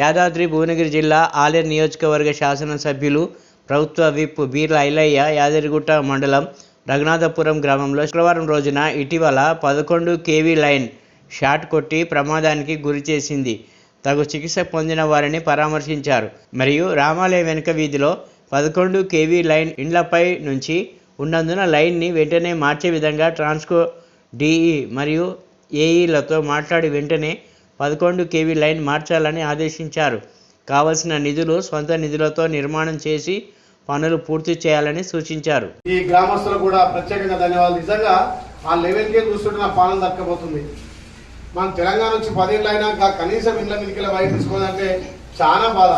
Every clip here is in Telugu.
యాదాద్రి భువనగిరి జిల్లా ఆలేరు నియోజకవర్గ శాసనసభ్యులు ప్రభుత్వ విప్ బీర్ల ఐలయ్య యాదగిరిగుట్ట మండలం రఘునాథపురం గ్రామంలో శుక్రవారం రోజున ఇటీవల పదకొండు కేవీ లైన్ షాట్ కొట్టి ప్రమాదానికి గురి చేసింది. తగు చికిత్స పొందిన వారిని పరామర్శించారు. మరియు రామాలయం వెనుక వీధిలో పదకొండు కేవీ లైన్ ఇండ్లపై నుంచి ఉన్నందున లైన్ని వెంటనే మార్చే విధంగా ట్రాన్స్కో డిఈ మరియు ఏఈలతో మాట్లాడి వెంటనే పదకొండు కేవీ లైన్ మార్చాలని ఆదేశించారు. కావలసిన నిధులు సొంత నిధులతో నిర్మాణం చేసి పనులు పూర్తి చేయాలని సూచించారు. ఈ గ్రామస్తులకు కూడా ప్రత్యేకంగా ధన్యవాదాలు. నిజంగా ఆ లెవెల్కే చూస్తుంటే నా పాలన దక్కబోతుంది మనం తెలంగాణ నుంచి పదేళ్ళు అయినాక కనీసం ఇళ్ళ మీదకి బయట తీసుకోవాలంటే చాలా బాధ.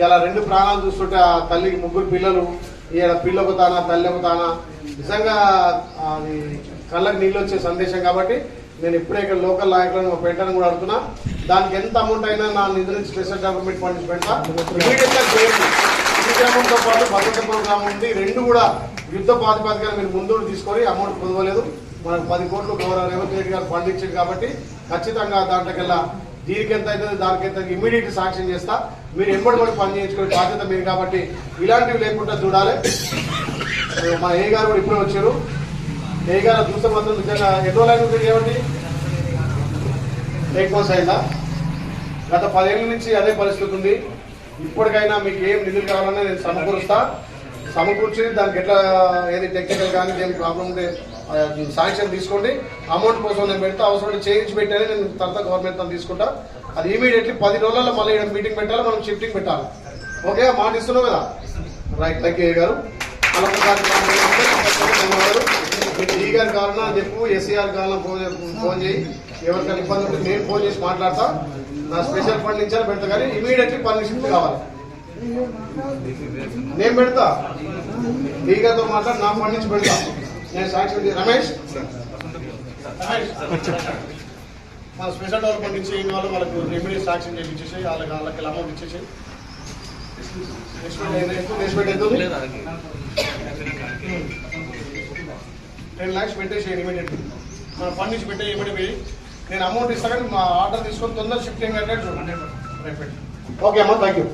ఇలా రెండు ప్రాణాలు చూస్తుంటే ఆ తల్లికి ముగ్గురు పిల్లలు ఇలా పిల్లకు తానా తల్లికి తానా. నిజంగా అది కళ్ళకు నీళ్ళు వచ్చే సందేశం కాబట్టి నేను ఇప్పుడే ఇక్కడ లోకల్ నాయకులను పెట్టాలని కూడా అడుగుతున్నా. దానికి ఎంత అమౌంట్ అయినా నా నిధుల నుంచి స్పెషల్ గవర్నమెంట్ ఫండ్స్ నుంచి పెడతా చేయండి. ఈ గ్రామంతో పాటు భద్రత ప్రోగ్రామ్ ఉంది. రెండు కూడా యుద్ధ ప్రాతిపదికన మీరు ముందు తీసుకొని అమౌంట్ పొందలేదు. మనకు పది కోట్లు గౌరవ రేవంత్ రెడ్డి గారు ఫండ్ ఇచ్చారు కాబట్టి ఖచ్చితంగా దాంట్లోకెల్లా దీనికి ఎంత అవుతుంది దానికి ఎంత ఇమీడియట్ సాక్ష్యం చేస్తా. మీరు ఎప్పటి కూడా పని చేయించుకునే బాధ్యత మీరు కాబట్టి ఇలాంటివి లేకుండా చూడాలి. మా ఏ గారు కూడా ఇప్పుడే వచ్చారు. ఏ గారు చూస్తే మాత్రం నిజంగా ఎన్ని రోజులు ఉంటుంది ఏమండి ఎయిట్ అయిందా? గత పదేళ్ళ నుంచి అదే పరిస్థితి ఉంది. ఇప్పటికైనా మీకు ఏం నిధులు కావాలన్నా నేను సమకూరుస్తా. సమకూర్చి దానికి ఎట్లా ఏది టెక్నికల్ కానీ ఏం ప్రాబ్లం ఉంటే శాంక్షన్ తీసుకోండి. అమౌంట్ కోసం నేను పెడతా. అవసరం చేయించి పెట్టాలి నేను తర్వాత గవర్నమెంట్ తను తీసుకుంటా. అది ఇమీడియట్లీ పది రోజుల్లో మళ్ళీ మీటింగ్ పెట్టాలి మనం షిఫ్టింగ్ పెట్టాలి. ఓకే మాట ఇస్తున్నావు కదా? రైట్ థ్యాంక్ యూ గారు. గారి కావాలన్నా చెప్పు ఎస్సీఆర్ కావాలన్నా ఫోన్ చే- ఫోన్ చేయి. ఎవరికైనా ఇబ్బంది ఉంటే నేను ఫోన్ చేసి మాట్లాడతా. నా స్పెషల్ ఫండ్ ఇచ్చారు పెడతా కానీ ఇమీడియట్లీ పర్మిషన్ కావాలి. నేను పెడతా. ఈగతో మాట్లాడి నా ఫండ్ నుంచి పెడతా. నేను సాక్షి రమేష్? రమేష్. మన స్పెషల్ డెవలప్మెంట్ నుంచి అయిన వాళ్ళు వాళ్ళకు ఇమీడియట్ సాక్షన్ చేసి ఇచ్చేసి వాళ్ళకి వాళ్ళకి అమౌంట్ ఇచ్చేసి నెక్స్ట్ ఎంత టెన్ ల్యాక్స్ పెట్టేసి ఇమీడియట్లీ మన ఫండ్ నుంచి పెట్టే ఇమీడియట్ నేను అమౌంట్ ఇస్తాను కానీ మా ఆర్డర్ తీసుకొని తొందర షిఫ్టింగ్ అంటే చూడండి ఓకే అమ్మ థ్యాంక్ యూ